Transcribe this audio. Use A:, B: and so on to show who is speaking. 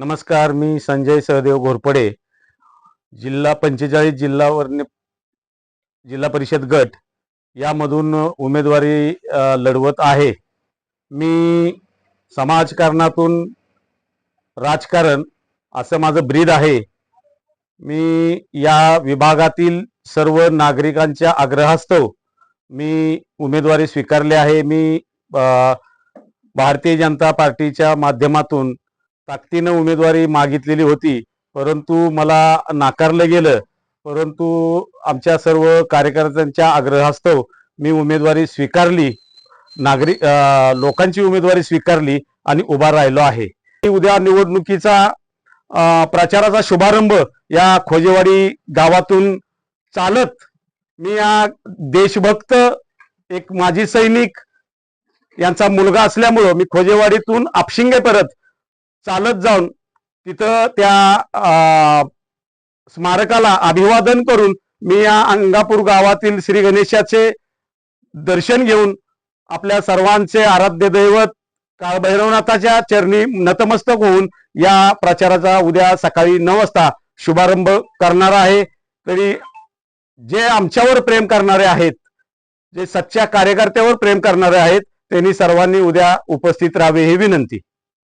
A: नमस्कार मी संजय सहदेव घोरपडे. जिल्हा पंचेचाळीस जिल्हा वर्ण जिल्हा परिषद गट यामधून उमेदवारी लढवत आहे. मी समाजकारणातून राजकारण असं माझं ब्रीद आहे. मी या विभागातील सर्व नागरिकांच्या आग्रहास्तव मी उमेदवारी स्वीकारली आहे. मी भारतीय जनता पार्टीच्या माध्यमातून ताकदीनं उमेदवारी मागितलेली होती. परंतु मला नाकारलं गेलं. परंतु आमच्या सर्व कार्यकर्त्यांच्या आग्रहास्तव मी उमेदवारी स्वीकारली. नागरिक लोकांची उमेदवारी स्वीकारली आणि उभा राहिलो आहे. उद्या निवडणुकीचा प्रचाराचा शुभारंभ या खोजेवाडी गावातून चालत मी या देशभक्त एक माजी सैनिक यांचा मुलगा असल्यामुळं मी खोजेवाडीतून आपशिंगे परत चालत जाऊन तिथं त्या स्मारकाला अभिवादन करून मी या अंगापूर गावातील श्री गणेशाचे दर्शन घेऊन आपल्या सर्वांचे आराध्य दैवत काळभैरवनाथाच्या चरणी नतमस्तक होऊन या प्रचाराचा उद्या सकाळी नऊ वाजता शुभारंभ करणार आहे. तरी जे आमच्यावर प्रेम करणारे आहेत जे सच्च्या कार्यकर्त्यावर प्रेम करणारे आहेत त्यांनी सर्वांनी उद्या उपस्थित राहावे ही विनंती.